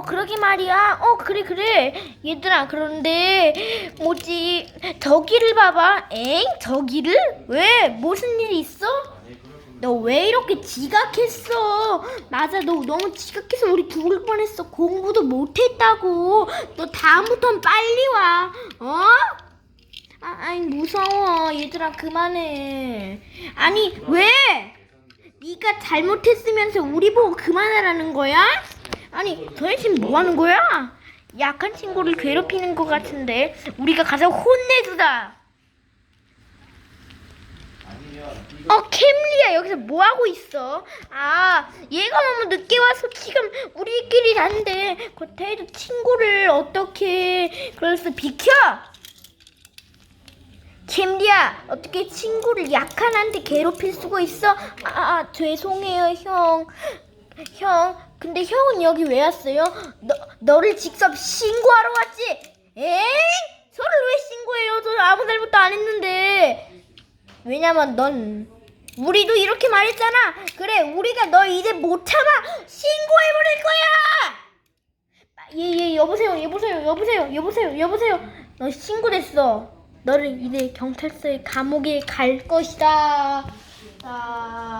어, 그러게 말이야. 어 그래 그래. 얘들아 그런데 뭐지 저기를 봐봐. 엥 저기를? 왜 무슨 일 있어? 너 왜 이렇게 지각했어? 맞아 너 너무 지각해서 우리 죽을 뻔했어. 공부도 못했다고. 너 다음부턴 빨리 와. 어? 아, 아니 무서워 얘들아 그만해. 아니 왜? 네가 잘못했으면서 우리 보고 그만하라는 거야? 아니 도대체 뭐 하는 거야? 약한 친구를 괴롭히는 것 같은데 우리가 가서 혼내주자. 어 캠리야 여기서 뭐 하고 있어? 아 얘가 너무 늦게 와서 지금 우리끼리 잔데 그태도 친구를 어떻게 그래서 비켜? 캠리야 어떻게 친구를 약한 한테 괴롭힐 수가 있어? 아, 아 죄송해요 형 형, 근데 형은 여기 왜 왔어요? 너, 너를 직접 신고하러 왔지? 에잉? 저를 왜 신고해요? 저 아무 잘못도 안 했는데. 왜냐면 넌 우리도 이렇게 말했잖아. 그래, 우리가 너 이제 못 참아 신고해버릴 거야. 예예 예, 여보세요 여보세요 여보세요 여보세요 여보세요 너 신고됐어. 너를 이제 경찰서에 감옥에 갈 것이다. 아...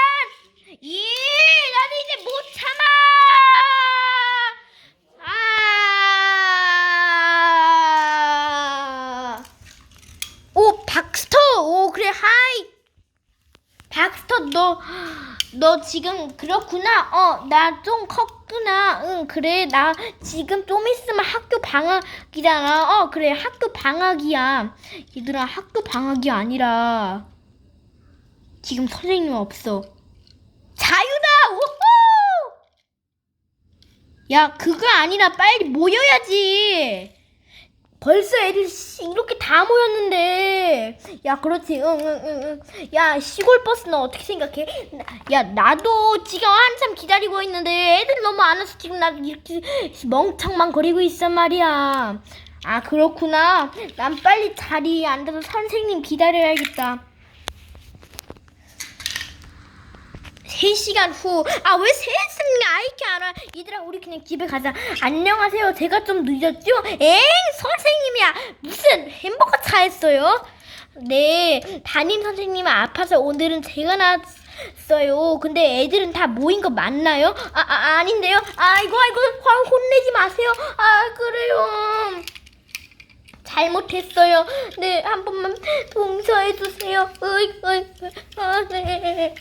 예. 나는 이제 못 참아. 아. 오, 박스터. 오, 그래. 하이. 박스터 너 너 지금 그렇구나. 어, 나 좀 컸구나. 응, 그래. 나 지금 좀 있으면 학교 방학이잖아. 어, 그래. 학교 방학이야. 얘들아, 학교 방학이 아니라 지금 선생님 없어. 자유다. 우후! 야, 그거 아니라 빨리 모여야지. 벌써 애들 씨, 이렇게 다 모였는데. 야, 그렇지. 응, 응, 응, 응. 야, 시골 버스는 어떻게 생각해? 나- 야, 나도 지금 한참 기다리고 있는데 애들 너무 안 와서 지금 나 이렇게 멍청만 거리고 있단 말이야. 아, 그렇구나. 난 빨리 자리에 앉아서 선생님 기다려야겠다. 3시간 후. 아, 왜 3시간 아이렇게 안 와? 얘들아, 우리 그냥 집에 가자. 안녕하세요. 제가 좀 늦었죠? 엥? 선생님이야. 무슨 햄버거 차였어요? 네. 담임 선생님은 아파서 오늘은 제가 나왔어요. 근데 애들은 다 모인 거 맞나요? 아, 아 아닌데요? 아이고, 아이고, 화- 혼내지 마세요. 아, 그래요. 잘못했어요. 네, 한 번만 용서해 주세요. 아, 네.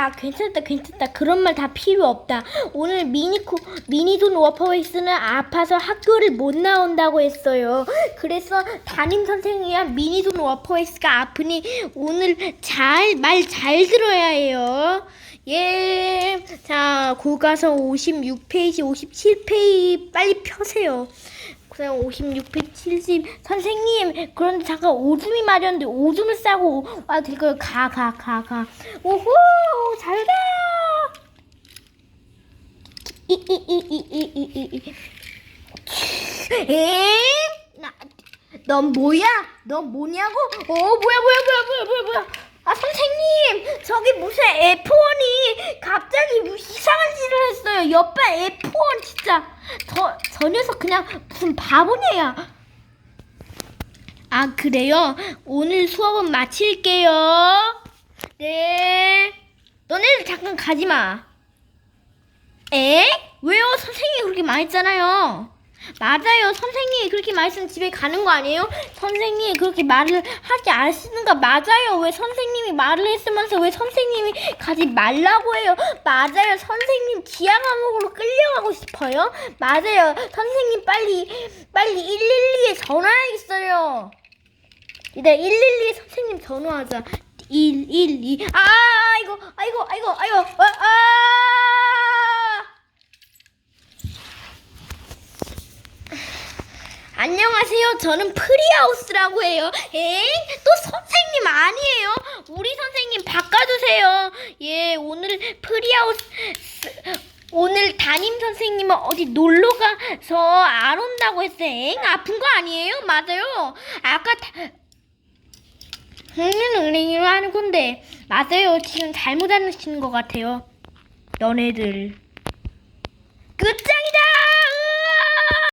자, 괜찮다, 괜찮다. 그런 말 다 필요 없다. 오늘 미니코, 미니돈 워퍼웨이스는 아파서 학교를 못 나온다고 했어요. 그래서 담임 선생님이랑 미니돈 워퍼웨이스가 아프니 오늘 잘, 말 잘 들어야 해요. 예. 자, 교과서 56페이지, 57페이지 빨리 펴세요. 그냥 56페이지 70 선생님 그런데 잠깐 오줌이 마렸는데 오줌을 싸고 와 될까요? 가가 가 가 오호 잘가 이이이이이이이 넌 뭐야? 넌 뭐냐고? 어 뭐야 뭐야 뭐야 뭐야 뭐야 뭐야 아 선생님! 저기 무슨 F1이 갑자기 뭐 이상한 짓을 했어요. 옆에 F1 진짜. 저, 저 녀석 그냥 무슨 바보냐야 아 그래요? 오늘 수업은 마칠게요. 네. 너네들 잠깐 가지마. 에? 왜요? 선생님이 그렇게 말했잖아요 맞아요. 선생님이 그렇게 말씀 집에 가는 거 아니에요? 선생님이 그렇게 말을 하지 않으시는가 맞아요. 왜 선생님이 말을 했으면서 왜 선생님이 가지 말라고 해요? 맞아요. 선생님 지하 감옥으로 끌려가고 싶어요? 맞아요. 선생님 빨리 빨리 112에 전화해야겠어요. 이제 112에 선생님 전화하자. 112. 아, 아이고, 아이고, 아이고, 아이고, 아, 아! 안녕하세요. 저는 프리하우스라고 해요. 엥? 또 선생님 아니에요? 우리 선생님 바꿔주세요. 예, 오늘 프리하우스 오늘 담임 선생님은 어디 놀러 가서 안 온다고 했어요. 엥? 아픈 거 아니에요? 맞아요. 아까 다... 흥흥흥 하는 건데 맞아요. 지금 잘못 하시는 것 같아요. 끝장이다.